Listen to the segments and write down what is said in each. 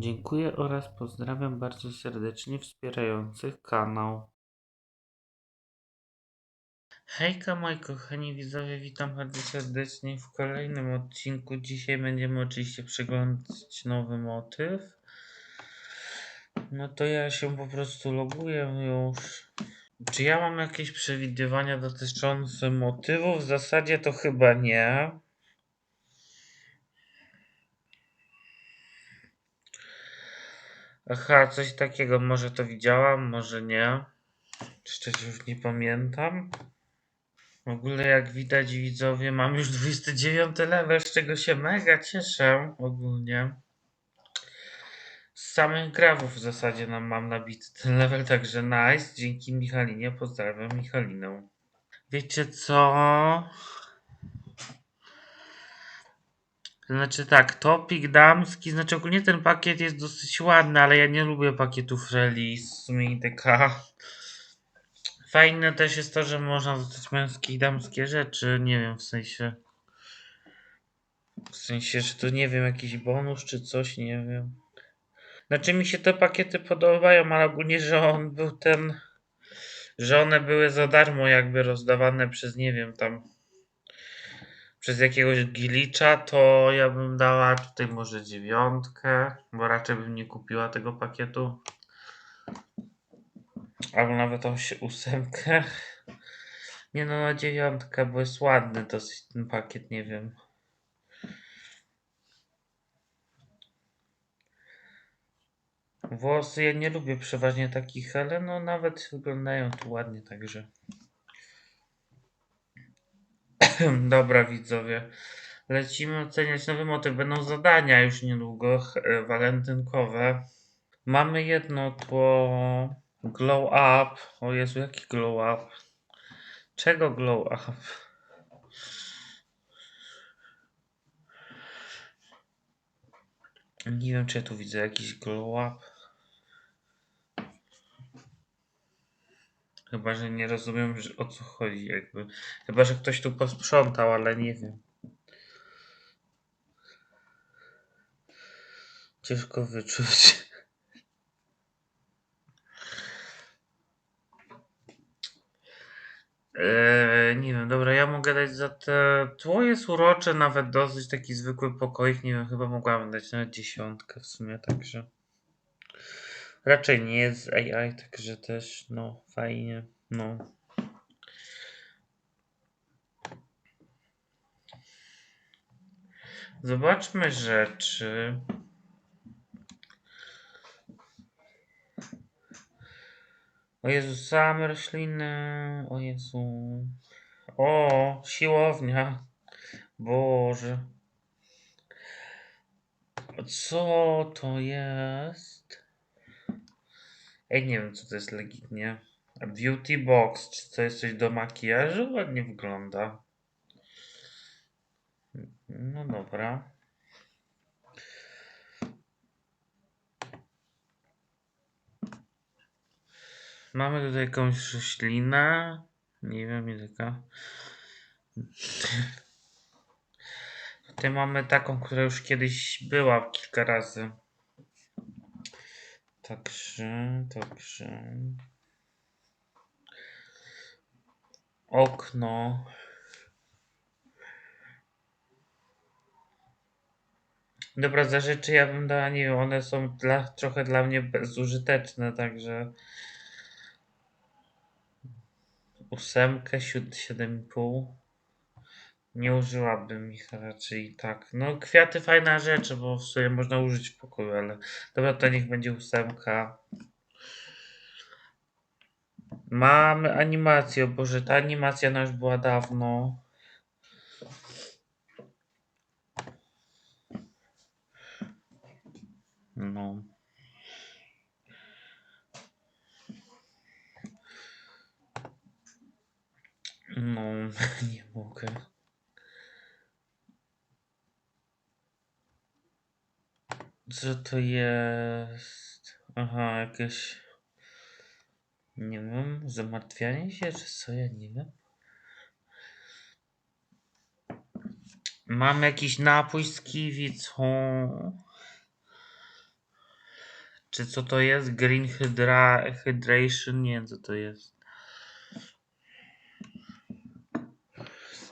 Dziękuję oraz pozdrawiam bardzo serdecznie wspierających kanał. Hejka moi kochani widzowie, witam bardzo serdecznie w kolejnym odcinku. Dzisiaj będziemy oczywiście przeglądać nowy motyw. No to ja się po prostu loguję już. Czy ja mam jakieś przewidywania dotyczące motywu? W zasadzie to chyba nie. Aha, coś takiego, może to widziałam, może nie. Szczerze już nie pamiętam. W ogóle jak widać widzowie, mam już 29 level, z czego się mega cieszę ogólnie. Z samych grafów w zasadzie nam mam nabity ten level, także nice. Dzięki Michalinie, pozdrawiam Michalinę. Wiecie co? Znaczy tak, topik damski, znaczy ogólnie ten pakiet jest dosyć ładny, ale ja nie lubię pakietów release, w sumie IDK. Fajne też jest to, że można dostać męskie i damskie rzeczy, nie wiem, w sensie... W sensie, że to nie wiem, jakiś bonus czy coś, nie wiem. Znaczy mi się te pakiety podobają, ale ogólnie, że on był ten... Że one były za darmo jakby rozdawane przez, nie wiem, tam... Przez jakiegoś glicza, to ja bym dała tutaj może dziewiątkę, bo raczej bym nie kupiła tego pakietu. Albo nawet ósemkę. Nie no, na dziewiątkę, bo jest ładny dosyć ten pakiet, nie wiem. Włosy ja nie lubię przeważnie takich, ale no nawet wyglądają tu ładnie, także. Dobra widzowie, lecimy oceniać nowy motyw. Będą zadania już niedługo, e, walentynkowe. Mamy jedno tło Glow Up. O Jezu, jaki Glow Up? Czego Glow Up? Nie wiem, czy ja tu widzę jakiś Glow Up. Chyba, że nie rozumiem że- o co chodzi jakby. Chyba, że ktoś tu posprzątał, ale nie wiem. Ciężko wyczuć. Eee, nie wiem, dobra, ja mogę dać za te. Tło jest urocze, nawet dosyć taki zwykły pokoik. Nie wiem, chyba mogłabym dać nawet dziesiątkę w sumie, także. Raczej nie jest z AI, także też, no, fajnie, no. Zobaczmy rzeczy. O Jezu, same rośliny. O Jezu. O, siłownia. Boże. Co to jest? Ej, nie wiem, co to jest legitnie. Beauty box. Czy to jest coś do makijażu? Ładnie wygląda. No dobra. Mamy tutaj jakąś roślinę. Nie wiem, jaka. Tutaj mamy taką, która już kiedyś była kilka razy. Także, także. Okno. Dobra, za rzeczy ja bym dała, nie wiem, one są dla, trochę dla mnie bezużyteczne, także ósemkę, siód- siedem i pół. Nie użyłabym ich raczej tak. No, kwiaty fajna rzecz, bo w sumie można użyć w pokoju, ale dobra, to niech będzie ósemka. Mamy animację, o Boże, ta animacja już była dawno. No. No, nie mogę. Co to jest? Aha, jakieś. Nie wiem, zamartwianie się, czy co, ja nie wiem. Mam jakiś napój z kiwi, co? Czy co to jest? Green Hydra Hydration? Nie wiem co to jest.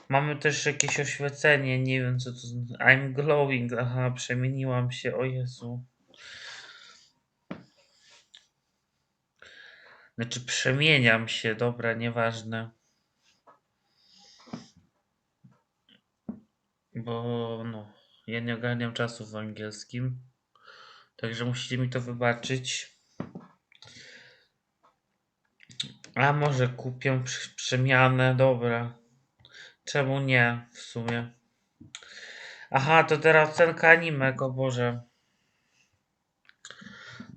Mamy też jakieś oświecenie, nie wiem co to. I'm glowing, aha, przemieniłam się, o Jezu. Znaczy przemieniam się, dobra, nieważne. Bo no, ja nie ogarniam czasu w angielskim. Także musicie mi to wybaczyć. A może kupię przemianę, dobra. Czemu nie w sumie? Aha, to teraz ocenka animek, o Boże.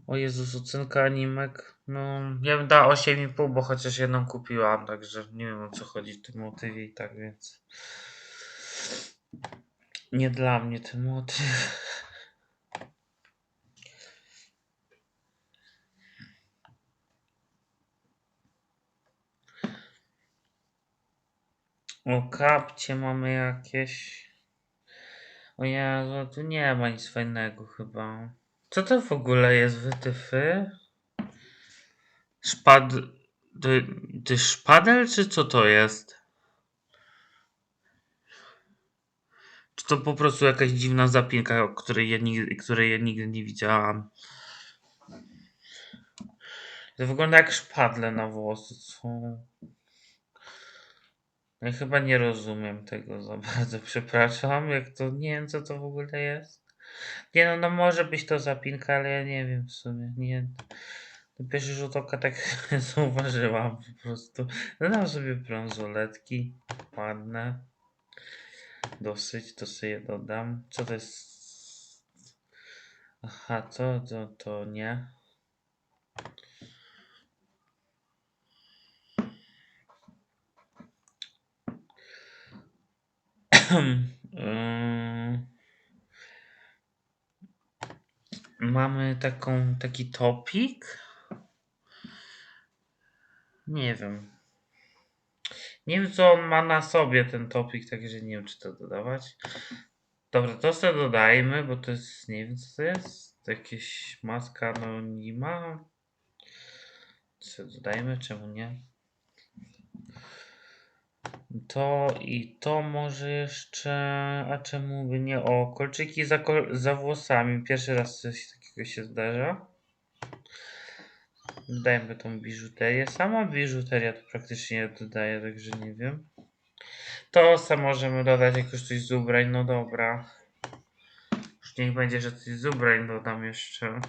O Jezus, ocenka animek. No, ja bym dał 8,5, bo chociaż jedną kupiłam, także nie wiem o co chodzi w tym motywie i tak więc. Nie dla mnie ten motyw. O, kapcie mamy jakieś. O Jezu, tu nie ma nic fajnego chyba. Co to w ogóle jest wytyfy? Szpad... To jest szpadel, czy co to jest? Czy to po prostu jakaś dziwna zapinka, której ja nigdy, której ja nigdy nie widziałam? To wygląda jak szpadle na włosy, co? Chyba nie rozumiem tego za bardzo, przepraszam, jak to, nie wiem co to w ogóle jest. Nie no, no może być to zapinka, ale ja nie wiem w sumie, nie. Na pierwszy rzut oka tak zauważyłam po prostu. Dodam sobie brązoletki, ładne. Dosyć, to sobie dodam. Co to jest? Aha, to, to, to nie. Mamy taką, taki topik. Nie wiem. Nie wiem, co on ma na sobie ten topik, także nie wiem, czy to dodawać. Dobra, to sobie dodajmy, bo to jest, nie wiem, co to jest. To jakieś maska anonima. Co dodajmy, czemu nie? To i to może jeszcze, a czemu by nie? O, kolczyki za, kol- za włosami. Pierwszy raz coś takiego się zdarza. Dodajmy tą biżuterię. Sama biżuteria to praktycznie dodaje, także nie wiem. To samo możemy dodać jakoś coś z ubrań, no dobra. Już niech będzie, że coś z ubrań dodam jeszcze.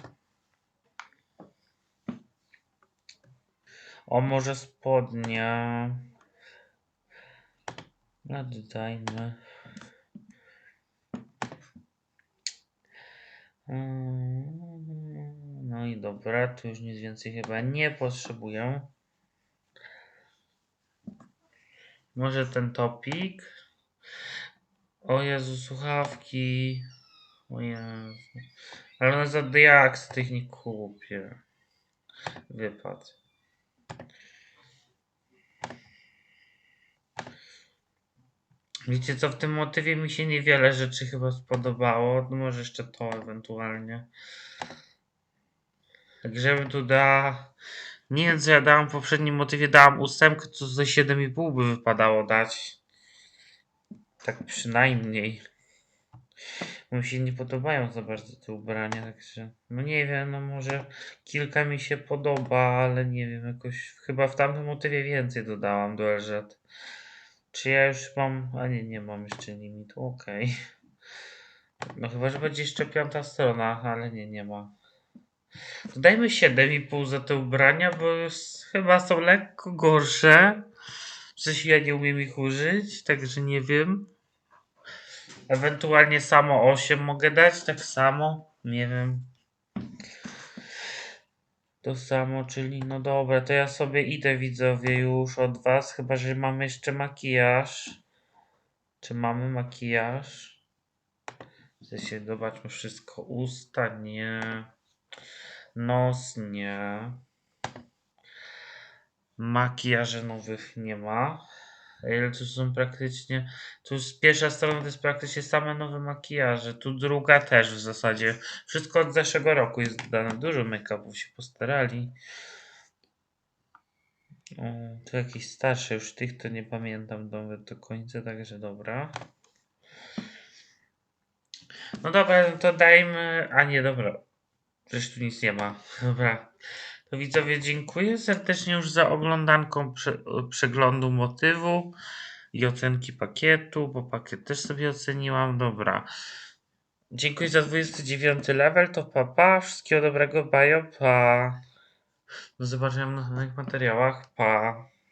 O, może spodnia. Dodajmy. Mm, No i dobra, tu już nic więcej chyba nie potrzebuję. Może ten topik. O Jezu, słuchawki. O Jezu. Ale one za diaks tych nie kupię. Wypad. Wiecie co, w tym motywie mi się niewiele rzeczy chyba spodobało. No może jeszcze to ewentualnie. Tak żebym tu da... Nie wiem co ja dałam w poprzednim motywie, dałam ósemkę, to ze 7,5 by wypadało dać. Tak przynajmniej. Bo mi się nie podobają za bardzo te ubrania, także... No nie wiem, no może kilka mi się podoba, ale nie wiem, jakoś... Chyba w tamtym motywie więcej dodałam do LZ. Czy ja już mam... A nie, nie mam jeszcze limitu, okej. No chyba, że będzie jeszcze piąta strona, ale nie, nie ma. To dajmy 7,5 za te ubrania, bo już chyba są lekko gorsze. Sensie ja nie umiem ich użyć, także nie wiem. Ewentualnie samo 8 mogę dać, tak samo. Nie wiem. To samo, czyli no dobra, to ja sobie idę widzowie już od was, chyba że mamy jeszcze makijaż. Czy mamy makijaż? W sensie zobaczmy wszystko. Usta nie. Nos nie. Makijaży nowych nie ma. Ale tu są praktycznie. Tu już pierwsza strona to jest praktycznie same nowe makijaże. Tu druga też w zasadzie. Wszystko od zeszłego roku jest dodane. Dużo make-upów się postarali. Tu jakieś starsze, już tych to nie pamiętam nawet do końca, także dobra. No dobra, no to dajmy. A nie, dobra. Przecież tu nic nie ma. Dobra. Widzowie, dziękuję serdecznie już za oglądanką prze, przeglądu motywu i ocenki pakietu, bo pakiet też sobie oceniłam. Dobra. Dziękuję za 29 level, to papa. Pa. Wszystkiego dobrego, bajo, pa. Do zobaczenia w następnych materiałach, pa.